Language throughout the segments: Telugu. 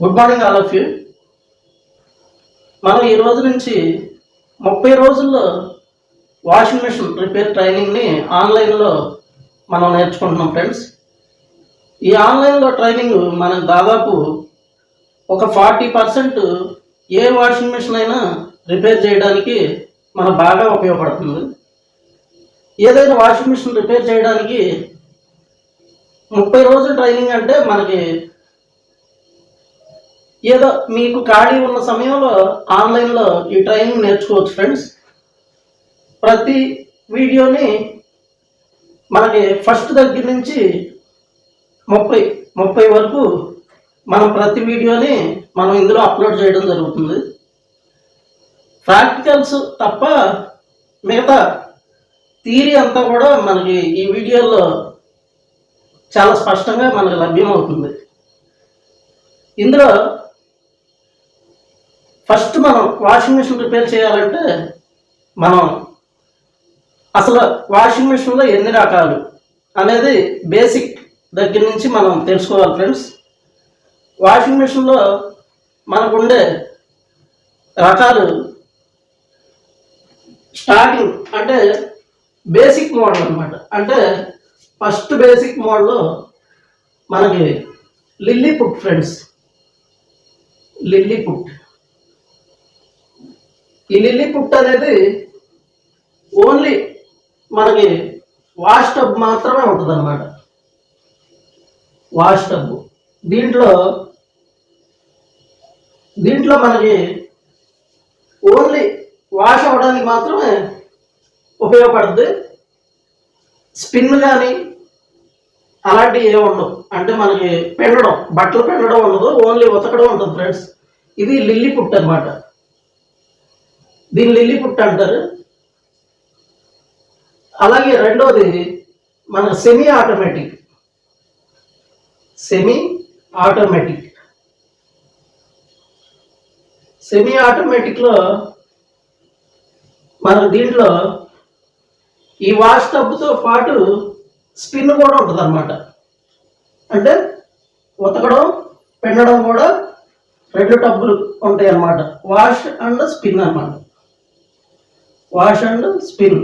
Good morning all of you మనం ఈ రోజు నుంచి ముప్పై రోజుల్లో వాషింగ్ మిషన్ రిపేర్ ట్రైనింగ్ని ఆన్లైన్లో మనం నేర్చుకుంటున్నాం ఫ్రెండ్స్ ఈ ఆన్లైన్లో ట్రైనింగ్ మనం దాదాపు ఒక ఫార్టీ పర్సెంట్ ఏ వాషింగ్ మెషిన్ అయినా రిపేర్ చేయడానికి మనకు బాగా ఉపయోగపడుతుంది. ఏదైనా వాషింగ్ మిషన్ రిపేర్ చేయడానికి ముప్పై రోజుల ట్రైనింగ్ అంటే మనకి ఏదో మీకు ఖాళీ ఉన్న సమయంలో ఆన్లైన్లో ఈ ట్రైనింగ్ నేర్చుకోవచ్చు ఫ్రెండ్స్. ప్రతి వీడియోని మనకి ఫస్ట్ దగ్గర నుంచి ముప్పై ముప్పై వరకు మనం ప్రతి వీడియోని మనం ఇందులో అప్లోడ్ చేయడం జరుగుతుంది. ప్రాక్టికల్స్ తప్ప మిగతా థియరీ అంతా కూడా మనకి ఈ వీడియోలో చాలా స్పష్టంగా మనకు లభ్యమవుతుంది. ఇందులో ఫస్ట్ మనం వాషింగ్ మిషన్ రిపేర్ చేయాలంటే మనం అసలు వాషింగ్ మిషన్లో ఎన్ని రకాలు అనేది బేసిక్ దగ్గర నుంచి మనం తెలుసుకోవాలి ఫ్రెండ్స్. వాషింగ్ మిషన్లో మనకుండే రకాలు స్టార్టింగ్ అంటే బేసిక్ మోడల్ అన్నమాట. అంటే ఫస్ట్ బేసిక్ మోడల్లో మనకి Lilliput friends. Lilliput. ఈ లిల్లీ పుట్ అనేది ఓన్లీ మనకి వాష్ టబ్ మాత్రమే ఉంటుంది అనమాట వాష్ టబ్ దీంట్లో దీంట్లో మనకి ఓన్లీ వాష్ అవ్వడానికి మాత్రమే ఉపయోగపడుతుంది స్పిన్ కానీ అలాంటివి ఏమి ఉండవు. అంటే మనకి పెండడం బట్టలు పెండడం ఉండదు ఓన్లీ ఉతకడం ఉంటుంది ఫ్రెండ్స్ ఇది లిల్లీ పుట్ అనమాట దీన్ని లిల్లీ పుట్ అంటారు. అలాగే రెండోది మన semi automatic semi automatic semi ఆటోమేటిక్లో మన దీంట్లో ఈ వాష్ టబ్తో పాటు స్పిన్ కూడా ఉంటుంది అనమాట అంటే ఉతకడం పెండడం కూడా రెండు టబ్బులు ఉంటాయి అన్నమాట వాష్ అండ్ స్పిన్ అన్నమాట. Wash and spin.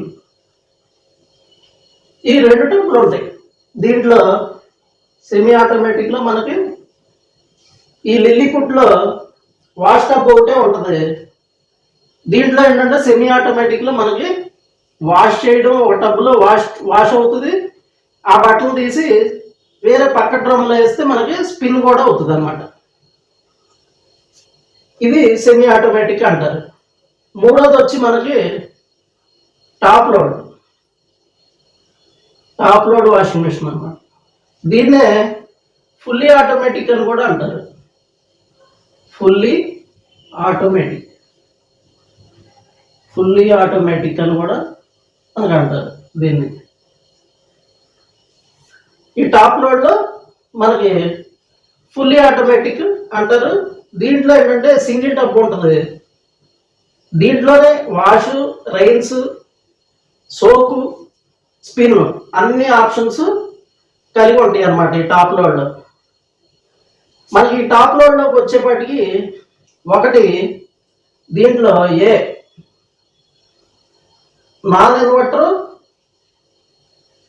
ఈ రెండు టైపులు ఉంటాయి. దీంట్లో సెమీ ఆటోమేటిక్లో మనకి ఈ లిల్లీపుట్లో వాష్ టబ్ ఒకటే ఉంటుంది. దీంట్లో ఏంటంటే సెమీ ఆటోమేటిక్లో మనకి వాష్ చేయడం ఒక టబ్లో వాష్ వాష్ అవుతుంది. ఆ బట్టలు తీసి వేరే పక్క డ్రమ్లో వేస్తే మనకి స్పిన్ కూడా అవుతుంది అనమాట ఇది సెమీ ఆటోమేటిక్ అంటారు. మూడోది వచ్చి మనకి top load top load washing machine అన్నమాట. దీన్నే ఫుల్లీ ఆటోమేటిక్ అని కూడా అంటారు. ఫుల్లీ ఆటోమేటిక్ ఫుల్లీ ఆటోమేటిక్ అని కూడా అని అంటారు దీన్ని. ఈ టాప్ లోడ్లో మనకి ఫుల్లీ ఆటోమేటిక్ అంటారు. దీంట్లో ఏంటంటే సింగిల్ టబ్ ఉంటుంది. దీంట్లోనే వాష్ రైన్స్ సోకు స్పిన్ అన్ని ఆప్షన్స్ కలిగి ఉంటాయి అన్నమాట ఈ టాప్ లోడ్లో మనకి ఈ టాప్ లోడ్లోకి వచ్చేపాటికి ఒకటి దీంట్లో A? Non inverter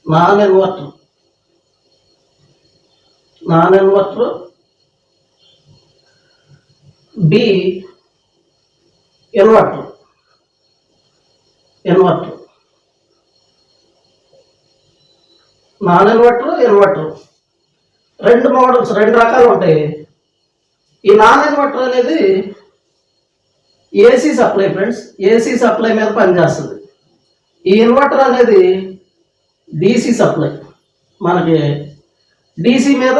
non inverter. Non inverter. B inverter. Inverter. Non inverter inverter రెండు మోడల్స్ రెండు రకాలు ఉంటాయి. ఈ నాన్ ఇన్వర్టర్ అనేది AC supply friends AC supply మీద పనిచేస్తుంది. ఈ ఇన్వర్టర్ అనేది డీసీ సప్లై మనకి డీసీ మీద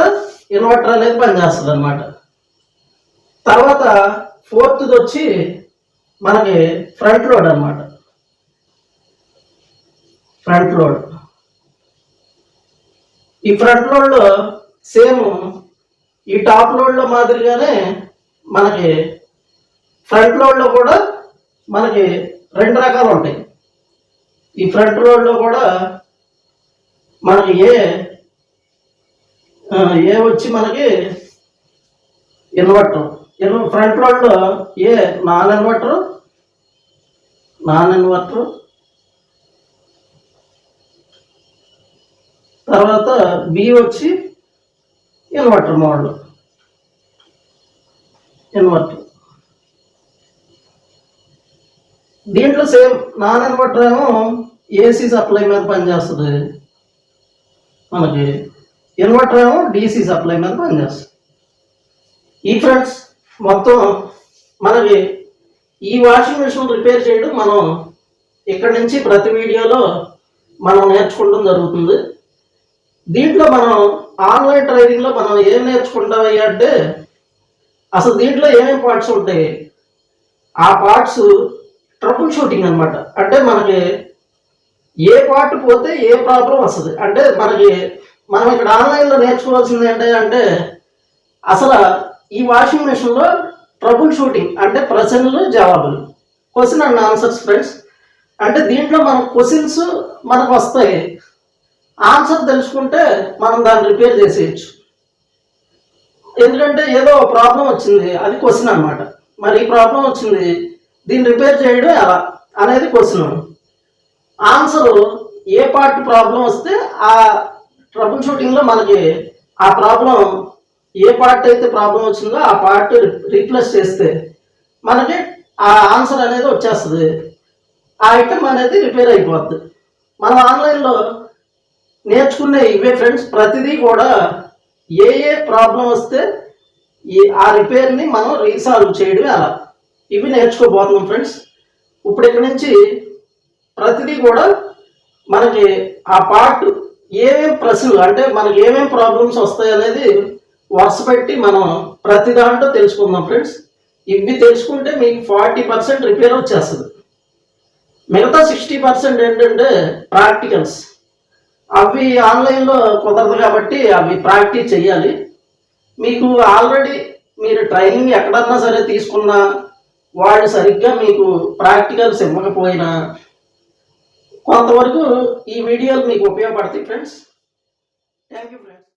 ఇన్వర్టర్ అనేది పనిచేస్తుంది అనమాట తర్వాత ఫోర్త్ది వచ్చి మనకి ఫ్రంట్ లోడ్ అన్నమాట. ఫ్రంట్ లోడ్ ఈ ఫ్రంట్ లోడ్లో సేమ్ ఈ టాప్ లోడ్లో మాదిరిగానే మనకి ఫ్రంట్ లోడ్లో కూడా మనకి రెండు రకాలు ఉంటాయి. ఈ ఫ్రంట్ లోడ్లో కూడా మనకి ఏ ఏ వచ్చి మనకి ఇన్వర్టర్. ఇన్వ ఫ్రంట్ లోడ్లో A non inverter non inverter తర్వాత బి వచ్చి ఇన్వర్టర్ మోడల్. ఇన్వర్టర్. దీంట్లో సేమ్ నాన్ ఇన్వర్టర్ ఏమో ఏసీ సప్లై మీద పనిచేస్తుంది. మనకి ఇన్వర్టర్ ఏమో డీసీ సప్లై మీద పనిచేస్తుంది. ఈ ఫ్రెండ్స్ మొత్తం మనకి ఈ వాషింగ్ మిషన్ రిపేర్ చేయడం మనం ఇక్కడ నుంచి ప్రతి వీడియోలో మనం నేర్చుకోవడం జరుగుతుంది. దీంట్లో మనం ఆన్లైన్ ట్రైనింగ్లో మనం ఏం నేర్చుకుంటామయ్యా అంటే అసలు దీంట్లో ఏమేమి పార్ట్స్ ఉంటాయి? ఆ పార్ట్స్ ట్రబుల్ షూటింగ్ అన్నమాట. అంటే మనకి ఏ పార్ట్ పోతే ఏ ప్రాబ్లం వస్తుంది. అంటే మనకి మనం ఇక్కడ ఆన్లైన్లో నేర్చుకోవాల్సింది ఏంటి అంటే అసలు ఈ వాషింగ్ మిషన్లో ట్రబుల్ షూటింగ్ అంటే ప్రశ్నలు జవాబులు. Question and answers friends. అంటే దీంట్లో మన క్వశ్చన్స్ మనకు వస్తాయి. ఆన్సర్ తెలుసుకుంటే మనం దాన్ని రిపేర్ చేసేయచ్చు. ఎందుకంటే ఏదో ప్రాబ్లం వచ్చింది అది క్వశ్చన్ అనమాట మరి ఈ ప్రాబ్లం వచ్చింది దీన్ని రిపేర్ చేయడం ఎలా అనేది క్వశ్చన్. ఆన్సర్ ఏ పార్ట్ ప్రాబ్లం వస్తే ఆ ట్రబుల్ షూటింగ్లో మనకి ఆ ప్రాబ్లం ఏ పార్ట్ అయితే ప్రాబ్లం వచ్చిందో ఆ పార్ట్ రీప్లేస్ చేస్తే మనకి ఆ ఆన్సర్ అనేది వచ్చేస్తుంది. ఆ ఐటమ్ అనేది రిపేర్ అయిపోద్ది. మనం ఆన్లైన్లో నేర్చుకునే ఇవే ఫ్రెండ్స్ ప్రతిదీ కూడా ఏ ఏ ప్రాబ్లం వస్తే ఈ ఆ రిపేర్ని మనం రీసాల్వ్ చేయడమే అలా. ఇవి నేర్చుకోబోతున్నాం ఫ్రెండ్స్. ఇప్పుడు ఇక్కడ నుంచి ప్రతిదీ కూడా మనకి ఆ పార్ట్ ఏమేం ప్రశ్నలు అంటే మనకి ఏమేం ప్రాబ్లమ్స్ వస్తాయి అనేది వరుస పెట్టి మనం ప్రతి దాంట్లో తెలుసుకుందాం ఫ్రెండ్స్. ఇవి తెలుసుకుంటే మీకు ఫార్టీ పర్సెంట్ రిపేర్ వచ్చేస్తుంది. మిగతా సిక్స్టీ పర్సెంట్ ఏంటంటే ప్రాక్టికల్స్. అవి ఆన్లైన్లో కుదరదు కాబట్టి అవి ప్రాక్టీస్ చేయాలి మీకు ఆల్రెడీ మీరు ట్రైనింగ్ ఎక్కడన్నా సరే తీసుకున్నా వాళ్ళు సరిగ్గా మీకు ప్రాక్టికల్స్ ఇవ్వకపోయినా కొంతవరకు ఈ వీడియోలు మీకు ఉపయోగపడతాయి ఫ్రెండ్స్. Thank you friends.